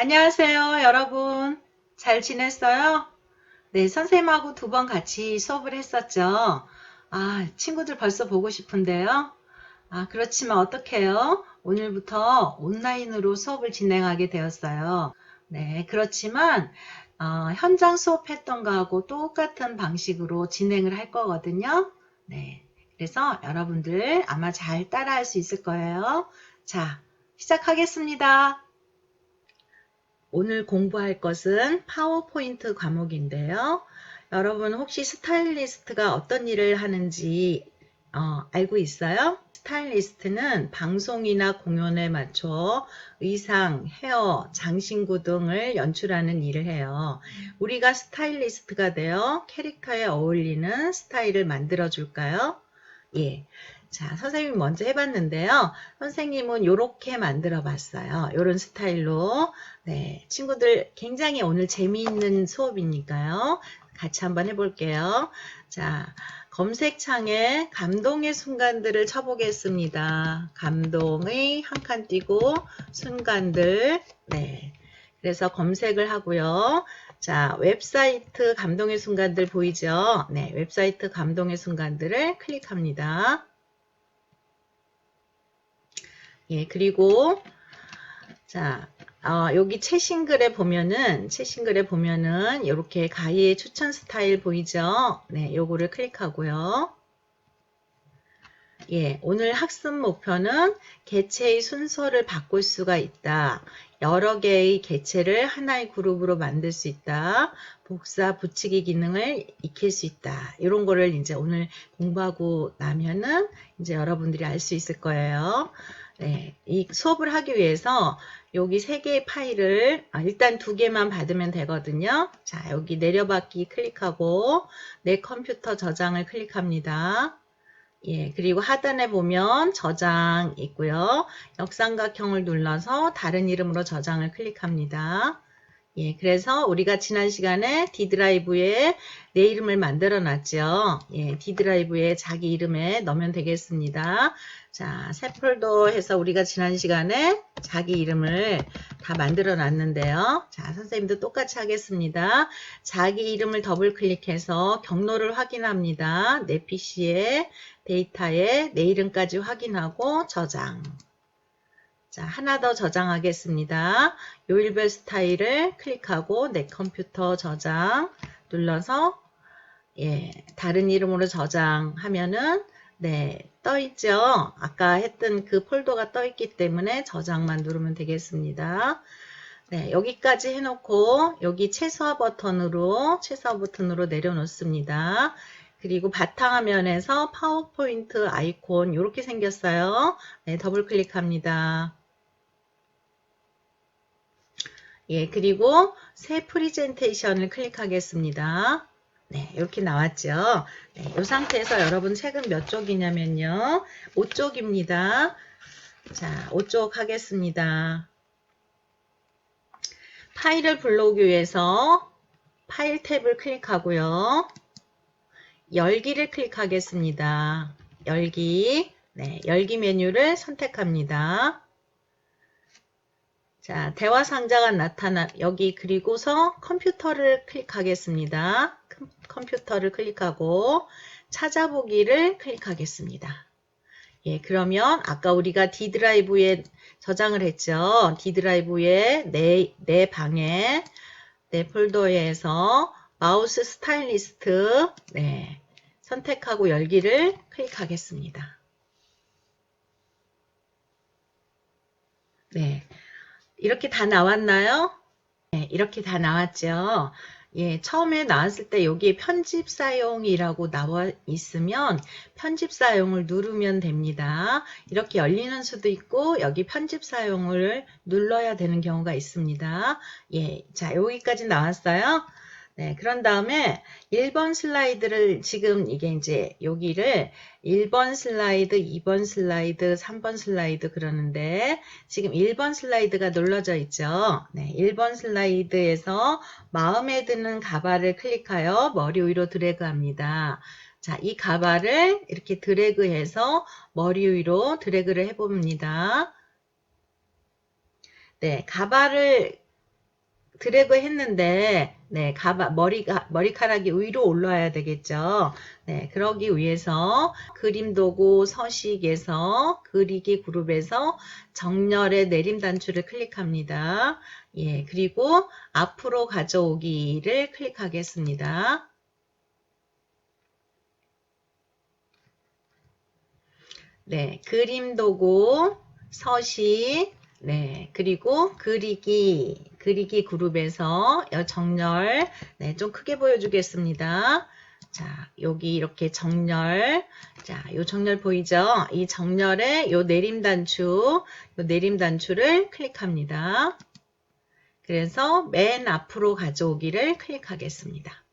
안녕하세요, 여러분. 잘 지냈어요? 네, 선생님하고 두 번 같이 수업을 했었죠. 아, 친구들 벌써 보고 싶은데요. 아, 그렇지만 어떡해요? 오늘부터 온라인으로 수업을 진행하게 되었어요. 네, 그렇지만 어, 현장 수업했던 거하고 똑같은 방식으로 진행을 할 거거든요. 네, 그래서 여러분들 아마 잘 따라할 수 있을 거예요. 자, 시작하겠습니다. 오늘 공부할 것은 파워포인트 과목인데요. 여러분 혹시 스타일리스트가 어떤 일을 하는지 어, 알고 있어요? 스타일리스트는 방송이나 공연에 맞춰 의상, 헤어, 장신구 등을 연출하는 일을 해요. 우리가 스타일리스트가 되어 캐릭터에 어울리는 스타일을 만들어 줄까요? 예. 자, 선생님이 먼저 해봤는데요. 선생님은 이렇게 만들어 봤어요. 이런 스타일로. 네, 친구들 굉장히 오늘 재미있는 수업이니까요. 같이 한번 해볼게요. 자, 검색창에 감동의 순간들을 쳐보겠습니다. 감동의 한 칸 띄고 순간들. 네. 그래서 검색을 하고요. 자, 웹사이트 감동의 순간들 보이죠? 네, 웹사이트 감동의 순간들을 클릭합니다. 예, 그리고 자, 어, 여기 최신글에 보면은 최신글에 보면은 이렇게 가이의 추천 스타일 보이죠? 네, 요거를 클릭하고요. 예, 오늘 학습 목표는 개체의 순서를 바꿀 수가 있다. 여러 개의 개체를 하나의 그룹으로 만들 수 있다. 복사, 붙이기 기능을 익힐 수 있다. 이런 거를 이제 오늘 공부하고 나면은 이제 여러분들이 알 수 있을 거예요. 네, 이 수업을 하기 위해서 여기 세 개의 파일을 아, 일단 두 개만 받으면 되거든요. 자, 여기 내려받기 클릭하고 내 컴퓨터 저장을 클릭합니다. 예, 그리고 하단에 보면 저장 있고요. 역삼각형을 눌러서 다른 이름으로 저장을 클릭합니다. 예, 그래서 우리가 지난 시간에 D 드라이브에 내 이름을 만들어 놨죠. 예, D 드라이브에 자기 이름에 넣으면 되겠습니다. 자, 새 폴더 해서 우리가 지난 시간에 자기 이름을 다 만들어 놨는데요. 자, 선생님도 똑같이 하겠습니다. 자기 이름을 더블 클릭해서 경로를 확인합니다. 내 PC에 데이터에 내 이름까지 확인하고 저장. 자, 하나 더 저장하겠습니다. 요일별 스타일을 클릭하고 내 컴퓨터 저장 눌러서 예, 다른 이름으로 저장하면은 네, 떠 있죠. 아까 했던 그 폴더가 떠 있기 때문에 저장만 누르면 되겠습니다. 네, 여기까지 해놓고 여기 최소화 버튼으로 최소화 버튼으로 내려놓습니다. 그리고 바탕화면에서 파워포인트 아이콘 이렇게 생겼어요. 네, 더블 클릭합니다. 예, 그리고 새 프리젠테이션을 클릭하겠습니다. 네, 이렇게 나왔죠. 네, 이 상태에서 여러분 책은 몇 쪽이냐면요. 5쪽입니다. 자, 5쪽 하겠습니다. 파일을 불러오기 위해서 파일 탭을 클릭하고요. 열기를 클릭하겠습니다. 열기. 네, 열기 메뉴를 선택합니다. 자, 대화 상자가 나타나, 여기 그리고서 컴퓨터를 클릭하겠습니다. 컴퓨터를 클릭하고 찾아보기를 클릭하겠습니다. 예, 그러면 아까 우리가 D 드라이브에 저장을 했죠. D 드라이브에 내, 내 방에, 내 폴더에서 마우스 스타일리스트, 네, 선택하고 열기를 클릭하겠습니다. 네. 이렇게 다 나왔나요? 네, 이렇게 다 나왔죠. 예, 처음에 나왔을 때 여기에 편집 사용이라고 나와 있으면 편집 사용을 누르면 됩니다. 이렇게 열리는 수도 있고 여기 편집 사용을 눌러야 되는 경우가 있습니다. 예, 자, 여기까지 나왔어요. 네, 그런 다음에 1번 슬라이드를 지금 이게 이제 여기를 1번 슬라이드, 2번 슬라이드, 3번 슬라이드 그러는데 지금 1번 슬라이드가 눌러져 있죠. 네, 1번 슬라이드에서 마음에 드는 가발을 클릭하여 머리 위로 드래그 합니다. 자, 이 가발을 이렇게 드래그해서 머리 위로 드래그를 해봅니다. 네, 가발을 드래그 했는데 네, 가바 머리가 머리카락이 위로 올라와야 되겠죠. 네, 그러기 위해서 그림 도구 서식에서 그리기 그룹에서 정렬의 내림 단추를 클릭합니다. 예, 그리고 앞으로 가져오기를 클릭하겠습니다. 네, 그림 도구 서식 네, 그리고 그리기, 그리기 그룹에서 여 정렬, 네, 좀 크게 보여주겠습니다. 자, 여기 이렇게 정렬, 자, 요 정렬 보이죠? 이 정렬에 요 내림 단추, 요 내림 단추를 클릭합니다. 그래서 맨 앞으로 가져오기를 클릭하겠습니다.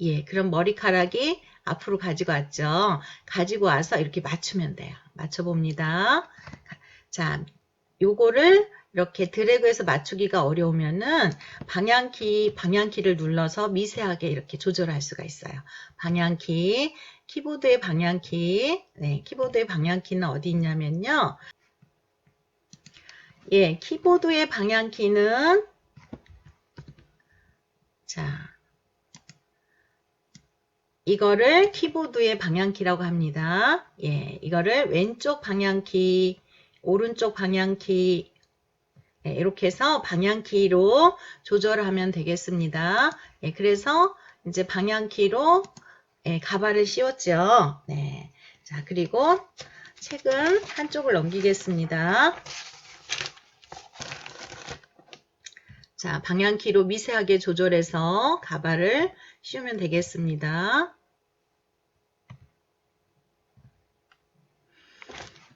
예, 그럼 머리카락이 앞으로 가지고 왔죠? 가지고 와서 이렇게 맞추면 돼요. 맞춰 봅니다. 자, 요거를 이렇게 드래그해서 맞추기가 어려우면은 방향키, 방향키를 눌러서 미세하게 이렇게 조절할 수가 있어요. 방향키, 키보드의 방향키, 네, 키보드의 방향키는 어디 있냐면요. 예, 키보드의 방향키는 자, 이거를 키보드의 방향키라고 합니다. 예, 이거를 왼쪽 방향키, 오른쪽 방향키 네, 이렇게 해서 방향키로 조절을 하면 되겠습니다. 예, 그래서 이제 방향키로 예, 가발을 씌웠죠. 네. 자, 그리고 책은 한쪽을 넘기겠습니다. 자, 방향키로 미세하게 조절해서 가발을 씌우면 되겠습니다.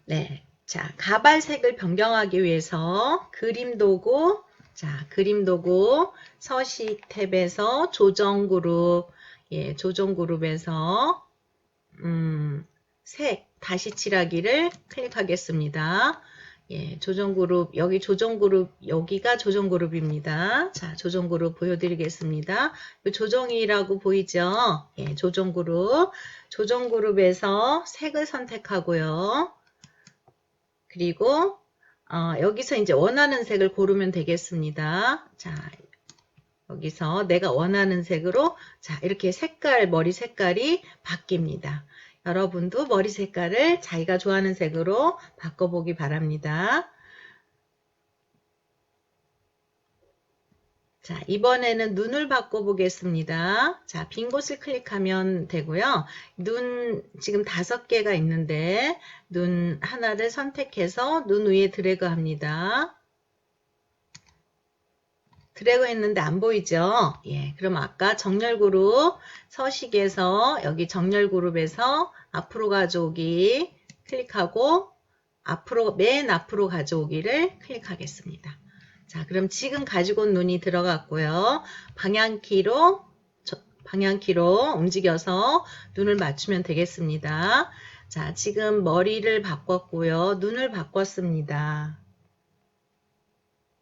네. 자, 가발색을 변경하기 위해서 그림 도구, 자, 그림 도구 서식 탭에서 조정 그룹, 예, 조정 그룹에서 음, 색 다시 칠하기를 클릭하겠습니다. 예, 조정 그룹, 여기 조정 그룹, 여기가 조정 그룹입니다. 자, 조정 그룹 보여드리겠습니다. 조정이라고 보이죠? 예, 조정 그룹. 조정 그룹에서 색을 선택하고요. 그리고 어, 여기서 이제 원하는 색을 고르면 되겠습니다. 자, 여기서 내가 원하는 색으로 자 이렇게 색깔 머리 색깔이 바뀝니다. 여러분도 머리 색깔을 자기가 좋아하는 색으로 바꿔보기 바랍니다. 자, 이번에는 눈을 바꿔보겠습니다. 자, 빈 곳을 클릭하면 되고요. 눈 지금 다섯 개가 있는데 눈 하나를 선택해서 눈 위에 드래그 합니다. 드래그 했는데 안 보이죠? 예, 그럼 아까 정렬 그룹 서식에서 여기 정렬 그룹에서 앞으로 가져오기 클릭하고 앞으로 맨 앞으로 가져오기를 클릭하겠습니다. 자, 그럼 지금 가지고 온 눈이 들어갔고요. 방향키로 방향키로 움직여서 눈을 맞추면 되겠습니다. 자, 지금 머리를 바꿨고요. 눈을 바꿨습니다.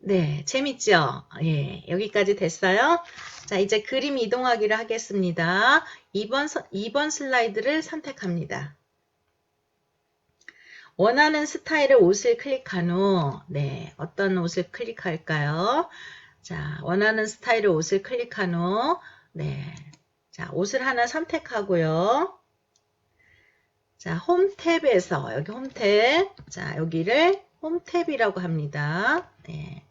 네, 재밌죠? 예, 여기까지 됐어요. 자, 이제 그림 이동하기를 하겠습니다. 2번, 2번 슬라이드를 선택합니다. 원하는 스타일의 옷을 클릭한 후, 네, 어떤 옷을 클릭할까요? 자, 원하는 스타일의 옷을 클릭한 후, 네, 자, 옷을 하나 선택하고요. 자, 홈 탭에서, 여기 홈 탭, 자, 여기를 홈 탭이라고 합니다. 네.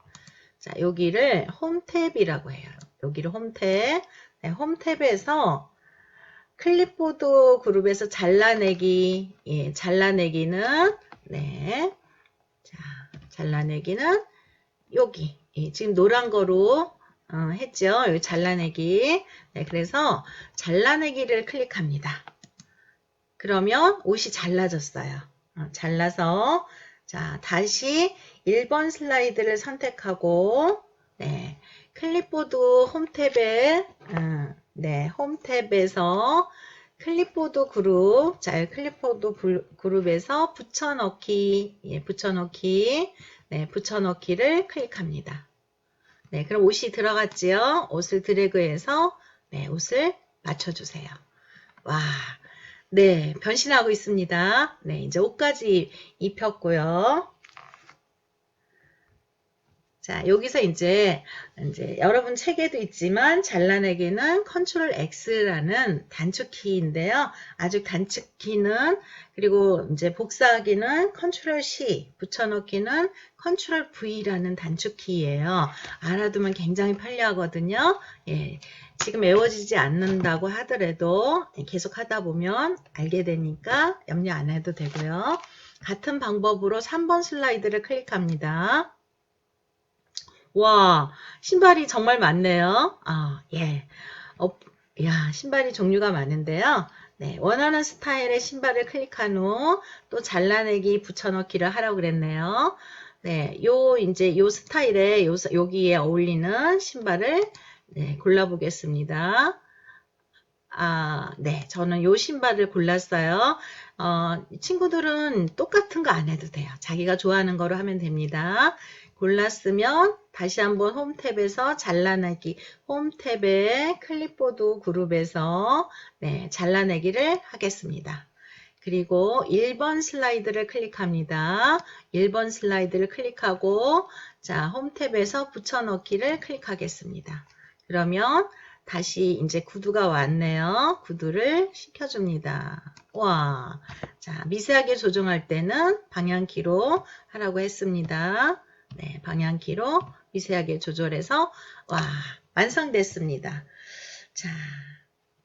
자, 여기를 홈 탭이라고 해요. 여기를 홈 탭. 네, 홈 탭에서 클립보드 그룹에서 잘라내기, 예, 잘라내기는, 네. 자, 잘라내기는 여기, 예, 지금 노란 거로 어, 했죠. 여기 잘라내기. 네, 그래서 잘라내기를 클릭합니다. 그러면 옷이 잘라졌어요. 어, 잘라서, 자, 다시 1번 슬라이드를 선택하고, 네, 클립보드 홈 탭에, 음, 네, 홈 탭에서 클립보드 그룹, 자, 클립보드 그룹에서 붙여넣기, 예, 붙여넣기, 네, 붙여넣기를 클릭합니다. 네, 그럼 옷이 들어갔지요? 옷을 드래그해서, 네, 옷을 맞춰주세요. 와, 네, 변신하고 있습니다. 네, 이제 옷까지 입혔고요. 자, 여기서 이제, 이제 여러분 책에도 있지만 잘라내기는 컨트롤 X라는 단축키인데요. 아주 단축키는 그리고 이제 복사하기는 컨트롤 C, 붙여넣기는 컨트롤 V라는 단축키예요. 알아두면 굉장히 편리하거든요. 예. 지금 외워지지 않는다고 하더라도 계속 하다 보면 알게 되니까 염려 안 해도 되고요. 같은 방법으로 3번 슬라이드를 클릭합니다. 와, 신발이 정말 많네요. 아, 예. 어, 야, 신발이 종류가 많은데요. 네, 원하는 스타일의 신발을 클릭한 후 또 잘라내기 붙여넣기를 하라고 그랬네요. 네, 요 이제 요 스타일에 요, 여기에 어울리는 신발을 네, 골라 보겠습니다. 아, 네, 저는 요 신발을 골랐어요. 어, 친구들은 똑같은 거 안 해도 돼요. 자기가 좋아하는 거로 하면 됩니다. 골랐으면 다시 한번 홈 탭에서 잘라내기 홈 탭에 클립보드 그룹에서 네, 잘라내기를 하겠습니다. 그리고 1번 슬라이드를 클릭합니다. 1번 슬라이드를 클릭하고 자, 홈 탭에서 붙여넣기를 클릭하겠습니다. 그러면 다시 이제 구두가 왔네요. 구두를 시켜줍니다. 와, 자, 미세하게 조정할 때는 방향키로 하라고 했습니다. 네, 방향키로 미세하게 조절해서 와 완성됐습니다. 자,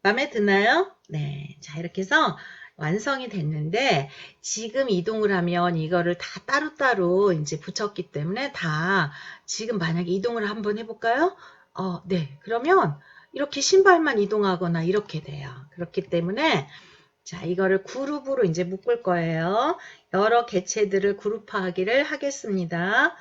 마음에 드나요? 네, 자 이렇게 해서 완성이 됐는데 지금 이동을 하면 이거를 다 따로따로 이제 붙였기 때문에 다 지금 만약에 이동을 한번 해볼까요? 어, 네, 그러면 이렇게 신발만 이동하거나 이렇게 돼요. 그렇기 때문에 자, 이거를 그룹으로 이제 묶을 거예요. 여러 개체들을 그룹화하기를 하겠습니다.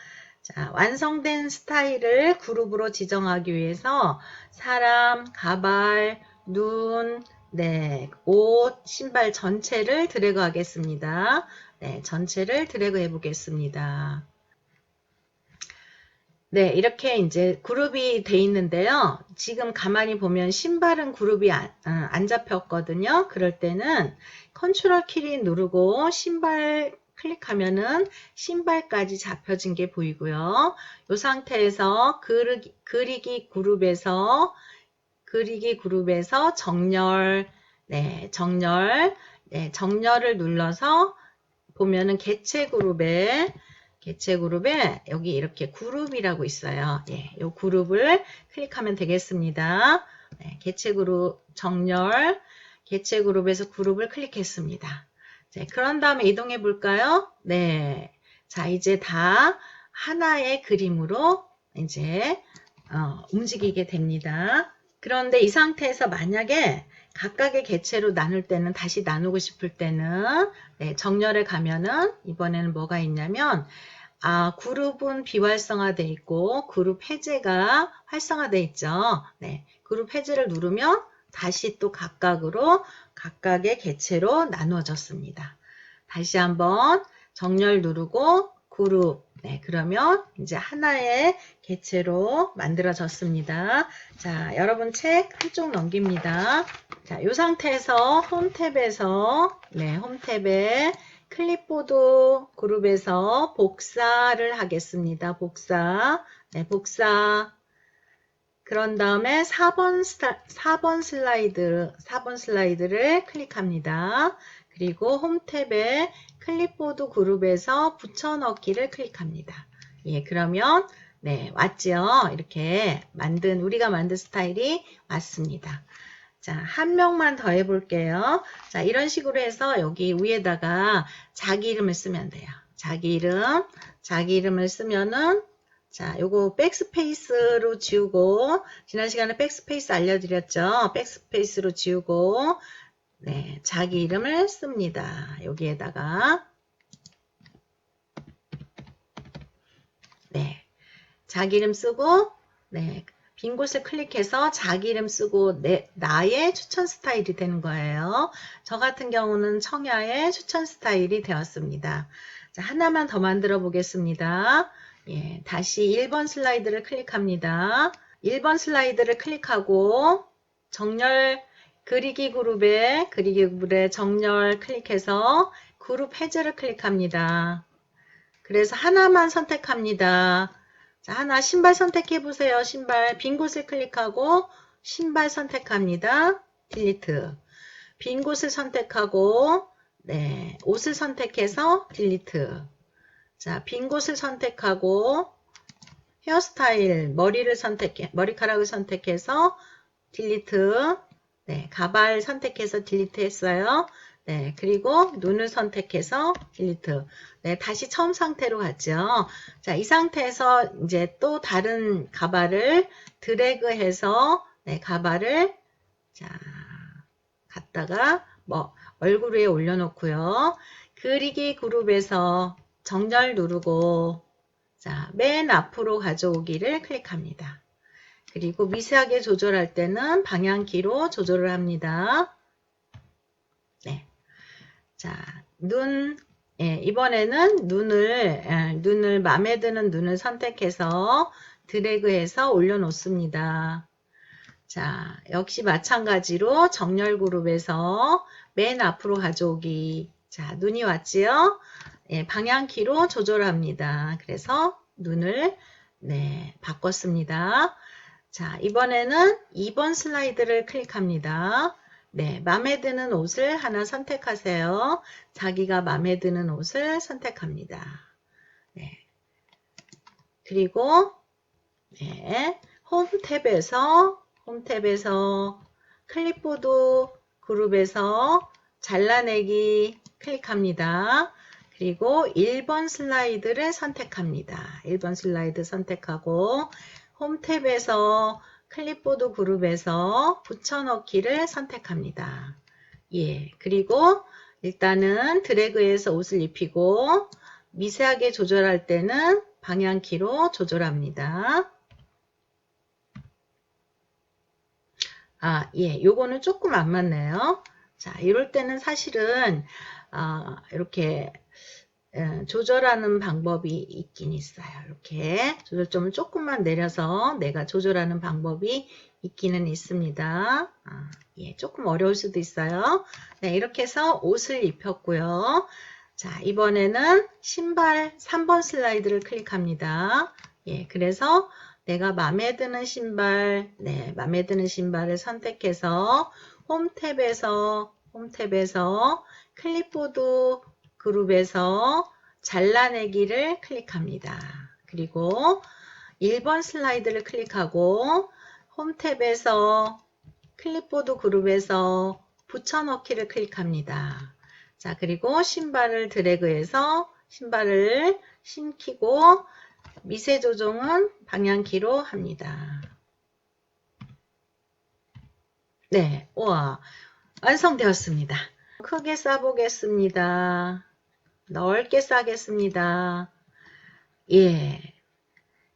자, 완성된 스타일을 그룹으로 지정하기 위해서 사람, 가발, 눈, 네, 옷, 신발 전체를 드래그 하겠습니다. 네, 전체를 드래그 해 보겠습니다. 네, 이렇게 이제 그룹이 돼 있는데요. 지금 가만히 보면 신발은 그룹이 안, 어, 안 잡혔거든요. 그럴 때는 컨트롤 키를 누르고 신발 클릭하면은 신발까지 잡혀진 게 보이고요. 이 상태에서 그리기, 그리기 그룹에서 그리기 그룹에서 정렬, 네, 정렬, 네, 정렬을 눌러서 보면은 개체 그룹에 개체 그룹에 여기 이렇게 그룹이라고 있어요. 예, 이 그룹을 클릭하면 되겠습니다. 네, 개체 그룹 정렬, 개체 그룹에서 그룹을 클릭했습니다. 네, 그런 다음에 이동해 볼까요? 네. 자, 이제 다 하나의 그림으로 이제 어, 움직이게 됩니다. 그런데 이 상태에서 만약에 각각의 개체로 나눌 때는 다시 나누고 싶을 때는 네, 정렬에 가면은 이번에는 뭐가 있냐면 아, 그룹은 비활성화돼 있고 그룹 해제가 활성화돼 있죠. 네, 그룹 해제를 누르면 다시 또 각각으로 각각의 개체로 나누어졌습니다. 다시 한번 정렬 누르고 그룹 네, 그러면 이제 하나의 개체로 만들어졌습니다. 자, 여러분 책 한쪽 넘깁니다. 자, 이 상태에서 홈 탭에서 네, 홈 탭에 클립보드 그룹에서 복사를 하겠습니다. 복사. 네, 복사. 그런 다음에 4번, 스타, 4번 슬라이드, 4번 슬라이드를 클릭합니다. 그리고 홈 탭에 클립보드 그룹에서 붙여넣기를 클릭합니다. 예, 그러면 네, 왔죠? 이렇게 만든 우리가 만든 스타일이 왔습니다. 자, 한 명만 더 해볼게요. 자, 이런 식으로 해서 여기 위에다가 자기 이름을 쓰면 돼요. 자기 이름, 자기 이름을 쓰면은 자, 요거 백스페이스로 지우고 지난 시간에 백스페이스 알려드렸죠. 백스페이스로 지우고 네, 자기 이름을 씁니다. 여기에다가 네, 자기 이름 쓰고 네, 빈 곳을 클릭해서 자기 이름 쓰고 내, 나의 추천 스타일이 되는 거예요. 저 같은 경우는 청야의 추천 스타일이 되었습니다. 자, 하나만 더 만들어 보겠습니다. 예, 다시 1번 슬라이드를 클릭합니다. 1번 슬라이드를 클릭하고 정렬 그리기 그룹에 그리기 그룹에 정렬 클릭해서 그룹 해제를 클릭합니다. 그래서 하나만 선택합니다. 자, 하나 신발 선택해 보세요. 신발 빈 곳을 클릭하고 신발 선택합니다. 딜리트. 빈 곳을 선택하고 네, 옷을 선택해서 딜리트. 자, 빈 곳을 선택하고 헤어스타일, 머리를 선택해, 머리카락을 선택해서 딜리트. 네, 가발 선택해서 딜리트 했어요. 네, 그리고 눈을 선택해서 딜리트. 네, 다시 처음 상태로 갔죠. 자, 이 상태에서 이제 또 다른 가발을 드래그해서 네, 가발을 자, 갖다가 뭐 얼굴 위에 올려놓고요. 그리기 그룹에서 정렬 누르고 자, 맨 앞으로 가져오기를 클릭합니다. 그리고 미세하게 조절할 때는 방향키로 조절을 합니다. 네. 자, 눈, 예, 이번에는 눈을, 예, 눈을, 마음에 드는 눈을 선택해서 드래그해서 올려놓습니다. 자, 역시 마찬가지로 정렬 그룹에서 맨 앞으로 가져오기. 자, 눈이 왔지요? 예, 방향키로 조절합니다. 그래서 눈을 네, 바꿨습니다. 자, 이번에는 2번 슬라이드를 클릭합니다. 네, 마음에 드는 옷을 하나 선택하세요. 자기가 마음에 드는 옷을 선택합니다. 네. 그리고 네, 홈 탭에서 홈 탭에서 클립보드 그룹에서 잘라내기 클릭합니다. 그리고 1번 슬라이드를 선택합니다. 1번 슬라이드 선택하고 홈 탭에서 클립보드 그룹에서 붙여넣기를 선택합니다. 예, 그리고 일단은 드래그해서 옷을 입히고 미세하게 조절할 때는 방향키로 조절합니다. 아, 예, 요거는 조금 안 맞네요. 자, 이럴 때는 사실은 아, 이렇게 예, 조절하는 방법이 있긴 있어요. 이렇게 조절점을 조금만 내려서 내가 조절하는 방법이 있기는 있습니다. 아, 예, 조금 어려울 수도 있어요. 네, 이렇게 해서 옷을 입혔고요. 자, 이번에는 신발 3번 슬라이드를 클릭합니다. 예, 그래서 내가 마음에 드는 신발, 네, 마음에 드는 신발을 선택해서 홈 탭에서 홈 탭에서 클립보드 그룹에서 잘라내기를 클릭합니다. 그리고 1번 슬라이드를 클릭하고 홈 탭에서 클립보드 그룹에서 붙여넣기를 클릭합니다. 자, 그리고 신발을 드래그해서 신발을 신키고 미세 조정은 방향키로 합니다. 네, 우와, 완성되었습니다. 크게 싸보겠습니다. 넓게 싸겠습니다. 예.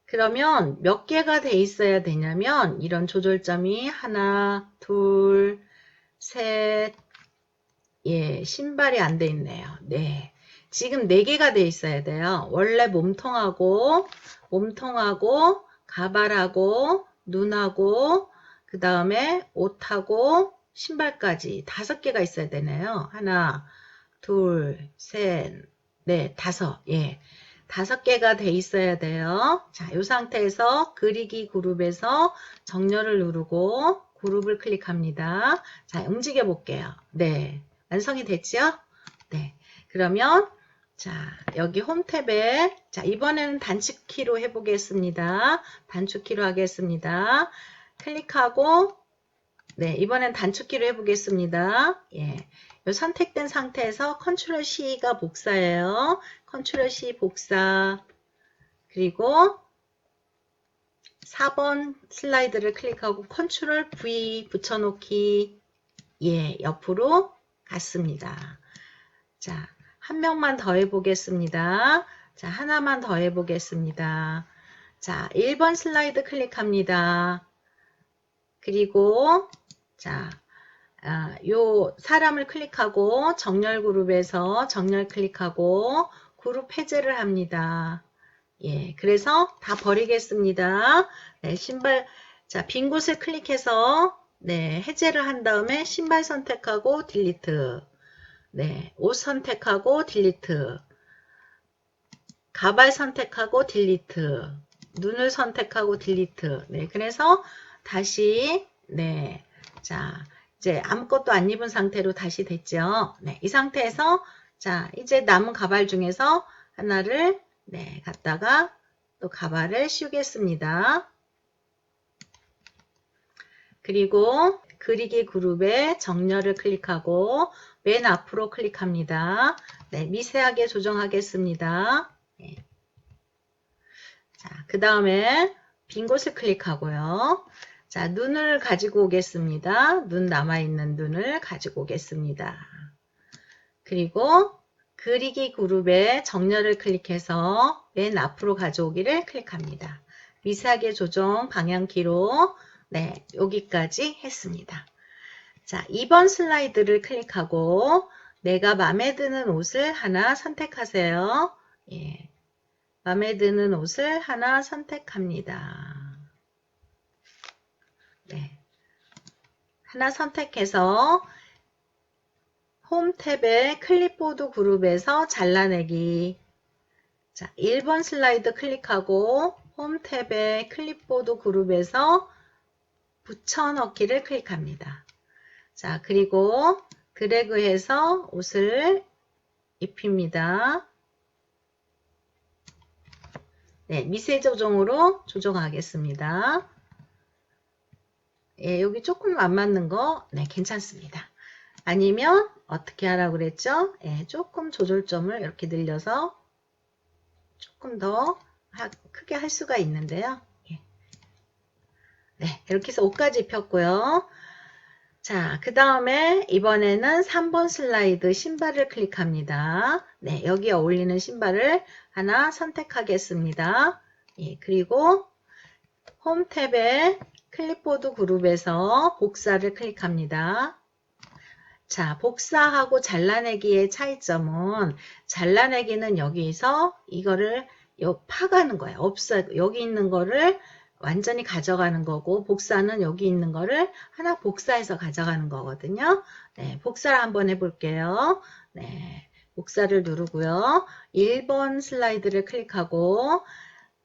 그러면 몇 개가 돼 있어야 되냐면 이런 조절점이 하나, 둘, 셋, 예, 신발이 안 돼 있네요. 네. 지금 4개가 돼 있어야 돼요. 원래 몸통하고, 몸통하고, 가발하고, 눈하고, 그 다음에 옷하고, 신발까지 다섯 개가 있어야 되네요. 하나, 둘, 셋, 넷, 다섯. 예. 다섯 개가 돼 있어야 돼요. 자, 이 상태에서 그리기 그룹에서 정렬을 누르고 그룹을 클릭합니다. 자, 움직여 볼게요. 네. 완성이 됐죠? 네. 그러면 자, 여기 홈 탭에 자, 이번에는 단축키로 해 보겠습니다. 단축키로 하겠습니다. 클릭하고 네, 이번엔 단축키로 해 보겠습니다. 예. 요 선택된 상태에서 컨트롤 C가 복사예요. 컨트롤 C 복사. 그리고 4번 슬라이드를 클릭하고 컨트롤 V 붙여놓기. 예, 옆으로 갔습니다. 자, 한 명만 더 해보겠습니다. 자, 하나만 더 해보겠습니다. 자, 1번 슬라이드 클릭합니다. 그리고, 자, 아, 요 사람을 클릭하고 정렬 그룹에서 정렬 클릭하고 그룹 해제를 합니다. 예, 그래서 다 버리겠습니다. 네, 신발, 자, 빈 곳을 클릭해서, 네, 해제를 한 다음에 신발 선택하고 딜리트. 네, 옷 선택하고 딜리트. 가발 선택하고 딜리트. 눈을 선택하고 딜리트. 네, 그래서 다시 네, 자 이제 아무것도 안 입은 상태로 다시 됐죠. 네, 이 상태에서 자 이제 남은 가발 중에서 하나를 네 갖다가 또 가발을 씌우겠습니다. 그리고 그리기 그룹에 정렬을 클릭하고 맨 앞으로 클릭합니다. 네, 미세하게 조정하겠습니다. 네. 자, 그 다음에 빈 곳을 클릭하고요. 자, 눈을 가지고 오겠습니다. 눈 남아있는 눈을 가지고 오겠습니다. 그리고 그리기 그룹에 정렬을 클릭해서 맨 앞으로 가져오기를 클릭합니다. 미세하게 조정 방향키로 네, 여기까지 했습니다. 자, 2번 슬라이드를 클릭하고 내가 마음에 드는 옷을 하나 선택하세요. 예. 마음에 드는 옷을 하나 선택합니다. 네. 하나 선택해서 홈 탭에 클립보드 그룹에서 잘라내기. 자, 1번 슬라이드 클릭하고 홈 탭에 클립보드 그룹에서 붙여넣기를 클릭합니다. 자, 그리고 드래그해서 옷을 입힙니다. 네, 미세 조정으로 조정하겠습니다. 예, 여기 조금 안 맞는 거, 네, 괜찮습니다. 아니면 어떻게 하라고 그랬죠? 예, 조금 조절점을 이렇게 늘려서 조금 더 하- 크게 할 수가 있는데요. 예. 네, 이렇게 해서 옷까지 입혔고요. 자, 그 다음에 이번에는 3번 슬라이드 신발을 클릭합니다. 네, 여기에 어울리는 신발을 하나 선택하겠습니다. 예, 그리고 홈 탭에 클립보드 그룹에서 복사를 클릭합니다. 자, 복사하고 잘라내기의 차이점은 잘라내기는 여기서 이거를 요 파가는 거예요. 없어 여기 있는 거를 완전히 가져가는 거고 복사는 여기 있는 거를 하나 복사해서 가져가는 거거든요. 네, 복사를 한번 해볼게요. 네, 복사를 누르고요. 1번 슬라이드를 클릭하고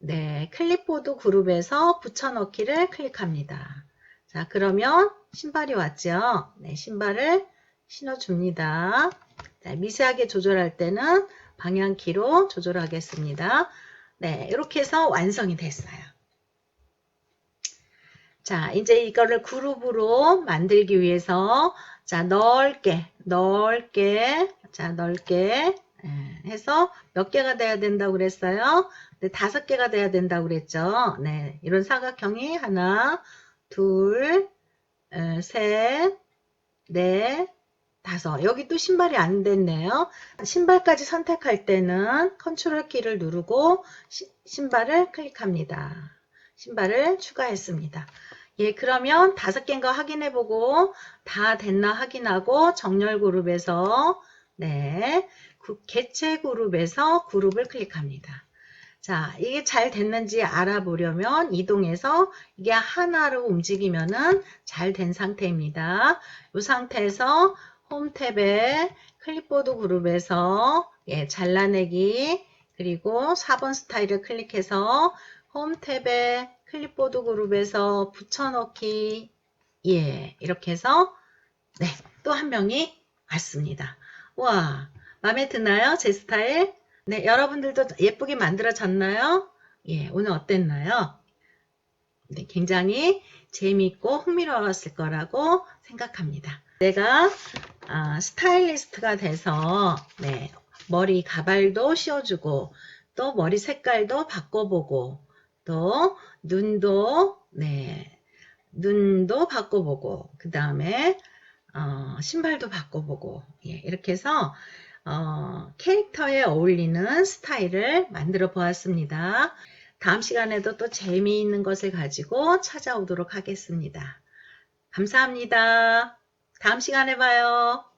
네, 클립보드 그룹에서 붙여넣기를 클릭합니다. 자, 그러면 신발이 왔죠? 네, 신발을 신어줍니다. 자, 미세하게 조절할 때는 방향키로 조절하겠습니다. 네, 이렇게 해서 완성이 됐어요. 자, 이제 이거를 그룹으로 만들기 위해서 자, 넓게, 넓게, 자, 넓게 예, 해서 몇 개가 돼야 된다고 그랬어요? 네, 다섯 개가 돼야 된다고 그랬죠? 네, 이런 사각형이 하나, 둘, 에, 셋, 넷, 다섯. 여기 또 신발이 안 됐네요. 신발까지 선택할 때는 컨트롤 키를 누르고 시- 신발을 클릭합니다. 신발을 추가했습니다. 예, 그러면 다섯 개인가 확인해 보고 다 됐나 확인하고 정렬 그룹에서 네, 구- 개체 그룹에서 그룹을 클릭합니다. 자, 이게 잘 됐는지 알아보려면 이동해서 이게 하나로 움직이면은 잘 된 상태입니다. 이 상태에서 홈 탭에 클립보드 그룹에서 예, 잘라내기 그리고 4번 스타일을 클릭해서 홈 탭에 클립보드 그룹에서 붙여넣기 예 이렇게 해서 네 또 한 명이 왔습니다. 와 마음에 드나요 제 스타일? 네 여러분들도 예쁘게 만들어졌나요? 예 오늘 어땠나요? 네, 굉장히 재미있고 흥미로웠을 거라고 생각합니다. 내가 아, 스타일리스트가 돼서 네, 머리 가발도 씌워주고 또 머리 색깔도 바꿔보고 또 눈도 네 눈도 바꿔보고 그 다음에 어, 신발도 바꿔보고 예, 이렇게 해서 어, 캐릭터에 어울리는 스타일을 만들어 보았습니다. 다음 시간에도 또 재미있는 것을 가지고 찾아오도록 하겠습니다. 감사합니다. 다음 시간에 봐요.